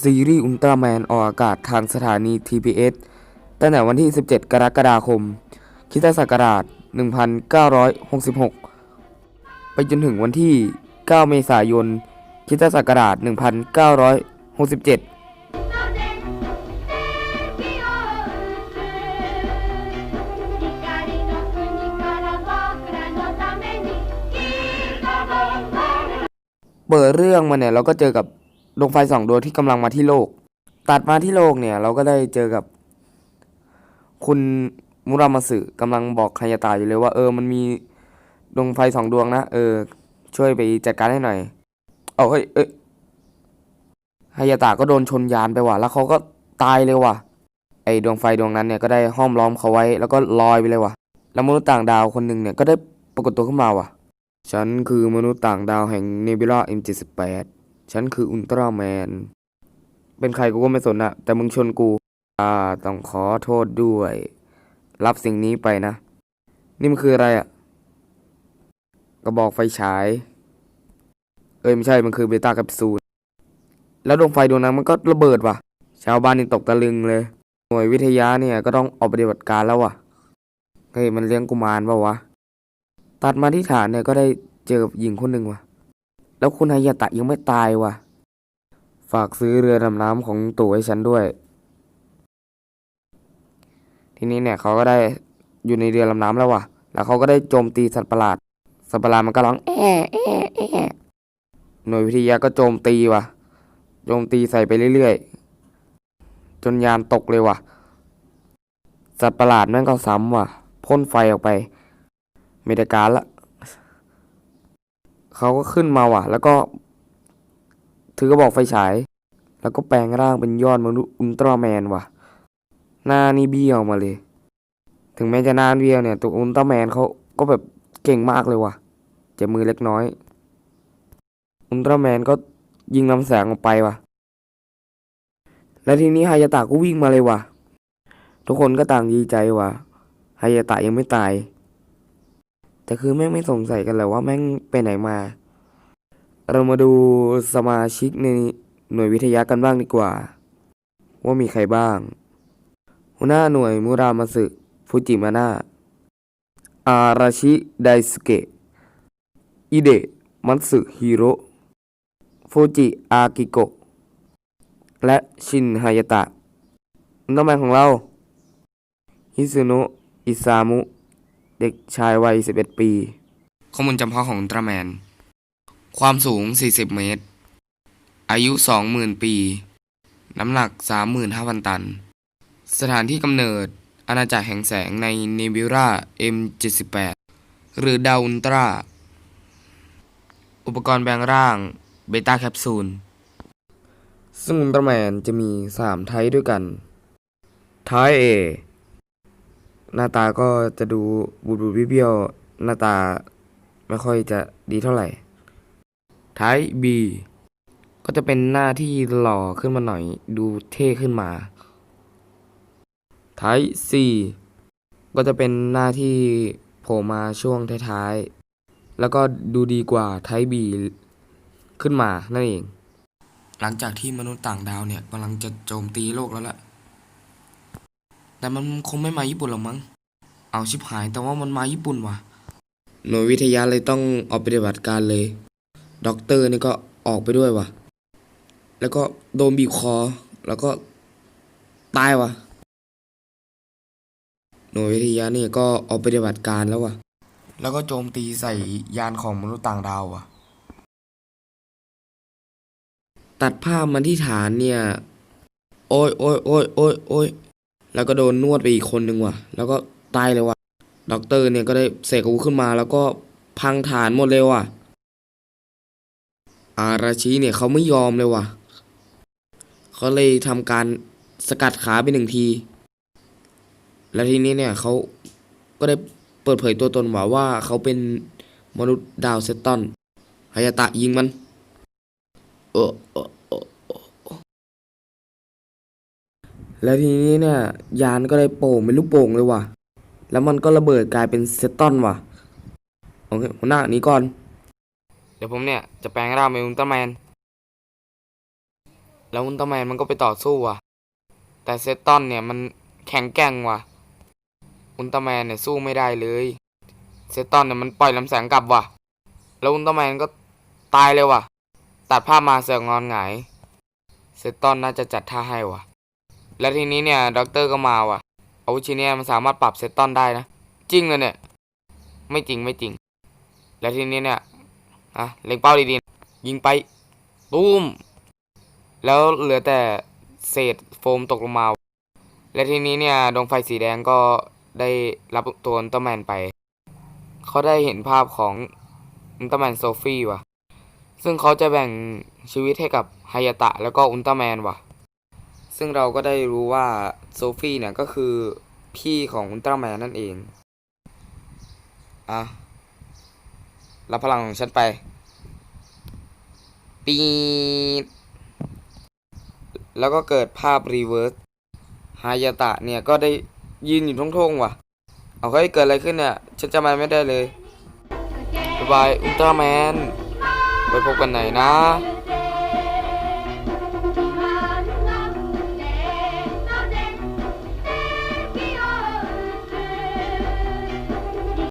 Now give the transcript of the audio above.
ซีรีส์อุลตร้าแมนออกอากาศทางสถานี TBS ตั้งแต่วันที่ 17 กรกฎาคมคิศักราช 1966 ไปจนถึงวันที่ 9 เมษายนคิศักราช 1967เปิดเรื่องมาเนี่ยเราก็เจอกับ ดวงไฟสองดวงที่กำลังมาที่โลก ตัดมาที่โลกเนี่ย เราก็ได้เจอกับ คุณมุรามาสึกำลังบอกคายาตาอยู่เลยว่า เออมันมีดวงไฟสองดวงนะเออ ช่วยไปจัดการให้หน่อยเอาเฮ้ยเอ้ยฮายาตะก็โดนชนยานไปว่ะ แล้วเขาก็ตายเลยว่ะ ไอดวงไฟดวงนั้นเนี่ยก็ได้ห้อมล้อมเขาไว้ แล้วก็ลอยไปเลยว่ะ แล้วมนุษย์ต่างดาวคนหนึ่งเนี่ยก็ได้ปรากฏตัวขึ้นมาว่ะ ฉันคือมนุษย์ต่างดาวแห่งเนบิล่า M78 ฉันคืออุลตร้าแมน เป็นใครกูก็ไม่สนอะแต่มึงชนกู อ่า ต้องขอโทษด้วย รับสิ่งนี้ไปนะ นี่มันคืออะไรอะกระบอกไฟฉาย เอ้ยไม่ใช่ มันคือเบต้าแคปซูล แล้วดวงไฟดวงนั้นมันก็ระเบิดว่ะ ชาวบ้านนี่ตกตะลึงเลย หน่วยวิทยาเนี่ยก็ต้องออกปฏิบัติการแล้วว่ะ เฮ้ยมันเลี้ยงกุมารเปล่าวะ ตัดมาที่ฐานเนี่ยก็ได้เจอกับหญิงคนหนึ่งว่ะ แล้วคุณฮายาตะยังไม่ตายว่ะ ฝากซื้อเรือดำน้ำของตู่ให้ฉันด้วย ทีนี้เนี่ยเขาก็ได้อยู่ในเรือดำน้ำแล้วว่ะ แล้วเขาก็ได้โจมตีสัตว์ประหลาด สัตว์ประหลาดมันก็ร้องแอะแอะแอะหน่วยวิทยาก็โจมตีว่ะ โจมตีใส่ไปเรื่อยๆ จนยานตกเลยว่ะ สัตว์ประหลาดแม่งก็ซ้ำว่ะ พ่นไฟออกไปไม่ได้การละ เขาก็ขึ้นมาว่ะ แล้วก็ ถือกระบอกไฟฉาย แล้วก็แปลงร่างเป็นยอดมนุษย์อุลตร้าแมนว่ะ หน้านี่เบี้ยวมาเลย ถึงแม้จะหน้าเบี้ยวเนี่ย ตัวอุลตร้าแมนเขาก็แบบเก่งมากเลยว่ะเจ็บมือเล็กน้อย อุลตร้าแมนก็ยิงลำแสงออกไปว่ะ แล้วทีนี้ไฮยาตะก็วิ่งมาเลยว่ะ ทุกคนก็ต่างดีใจว่ะไฮยาตะยังไม่ตาย แต่คือแม่งไม่สงสัยกันเลยว่าแม่งไปไหนมา เรามาดูสมาชิกในหน่วยวิทยากันบ้างดีกว่า ว่ามีใครบ้าง หัวหน้าหน่วยมุรามาสึฟูจิมาน่าอาราชิไดสเกะอิเดะมัตสึฮิโร่ฟูจิอากิโกะและชินฮายตะน้องแมนของเราฮิซุโนะอิซามุ เด็กชายวัย 11 ปี ข้อมูลจำเพาะของอุลตร้าแมน ความสูง 40 เมตร อายุ 20,000 ปี น้ำหนัก 35,000 ตัน สถานที่กำเนิดอาณาจักรแห่งแสงในเนบิวรา M78 หรือดาวอุลตร้าอุปกรณ์แปลงร่างเบต้าแคปซูล ซึ่งอุลตร้าแมนจะมี 3 ไทป์ด้วยกัน ไทป์ A หน้าตาก็จะดูบูดบูดเบี้ยวหน้าตาไม่ค่อยจะดีเท่าไหร่ท้าย B ก็จะเป็นหน้าที่หล่อขึ้นมาหน่อย ดูเท่ขึ้นมาท้าย C ก็จะเป็นหน้าที่โผล่มาช่วงท้ายๆ แล้วก็ดูดีกว่าท้าย B ขึ้นมานั่นเอง หลังจากที่มนุษย์ต่างดาวเนี่ยกำลังจะโจมตีโลกแล้วล่ะ แต่มันคงไม่มาญี่ปุ่นหรอกมั้ง เอาชิบหายแต่ว่ามันมาญี่ปุ่นว่ะ หน่วยวิทยาเลยต้องออกปฏิบัติการเลย ด็อกเตอร์นี่ก็ออกไปด้วยว่ะ แล้วก็โดนบีบคอ แล้วก็ตายว่ะ หน่วยวิทยานี่ก็ออกปฏิบัติการแล้วว่ะ แล้วก็โจมตีใส่ยานของมนุษย์ต่างดาวว่ะ ตัดภาพมาที่ฐานเนี่ย โอ้ยโอ้ยโอ้ยโอ้ยโอ้ย แล้วก็โดนนวดไปอีกคนนึงว่ะ แล้วก็ตายเลยว่ะด็อกเตอร์เนี่ยก็ได้เสกอาวุธขึ้นมา แล้วก็พังฐานหมดเลยว่ะ อาราชิเนี่ยเขาไม่ยอมเลยว่ะ เขาเลยทำการสกัดขาไปหนึ่งที แล้วทีนี้เนี่ยเขาก็ได้เปิดเผยตัวตนว่าว่าเขาเป็นมนุษย์ดาวเซตตอนฮายาตะยิงมัน เออเออ แล้วทีนี้เนี่ยยานก็ได้โป่งเป็นลูกโป่งเลยว่ะ แล้วมันก็ระเบิดกลายเป็นเซตตอนว่ะโอเคหัวหน้านี้ก่อน เดี๋ยวผมเนี่ยจะแปลงร่างเป็นอุลตร้าแมน แล้วอุลตร้าแมนมันก็ไปต่อสู้ว่ะ แต่เซตตอนเนี่ยมันแข็งแกร่งว่ะ อุลตร้าแมนเนี่ยสู้ไม่ได้เลย เซตตอนเนี่ยมันปล่อยลำแสงกลับว่ะ แล้วอุลตร้าแมนก็ตายเลยว่ะ ตัดภาพมาเสือกงอนหงาย เซตตอนน่าจะจัดท่าให้ว่ะ และทีนี้เนี่ยด็อกเตอร์ก็มาว่ะอาวุธชิ้นนี้มันสามารถปรับเซตตอนได้นะ จริงเลยเนี่ย ไม่จริงไม่จริง และทีนี้เนี่ยอะเล็งเป้าดีๆ ยิงไปตูมแล้วเหลือแต่เศษโฟมตกลงมา และทีนี้เนี่ยดวงไฟสีแดงก็ได้รับตัวอุลตร้าแมนไป เขาได้เห็นภาพของอุลตร้าแมนโซฟี่ว่ะ ซึ่งเขาจะแบ่งชีวิตให้กับไฮยาตะแล้วก็อุลตร้าแมนว่ะ ซึ่งเราก็ได้รู้ว่าโซฟี่เนี่ยก็คือพี่ของอุลตร้าแมนนั่นเอง อะ รับพลังของฉันไป ปีดแล้วก็เกิดภาพรีเวิร์สฮายาตะเนี่ยก็ได้ยืนอยู่ทงๆว่ะ เอาเฮ้ยเกิดอะไรขึ้นเนี่ย ฉันจำอะไรไม่ได้เลยบายบายอุลตร้าแมน ไว้พบกันไหนนะ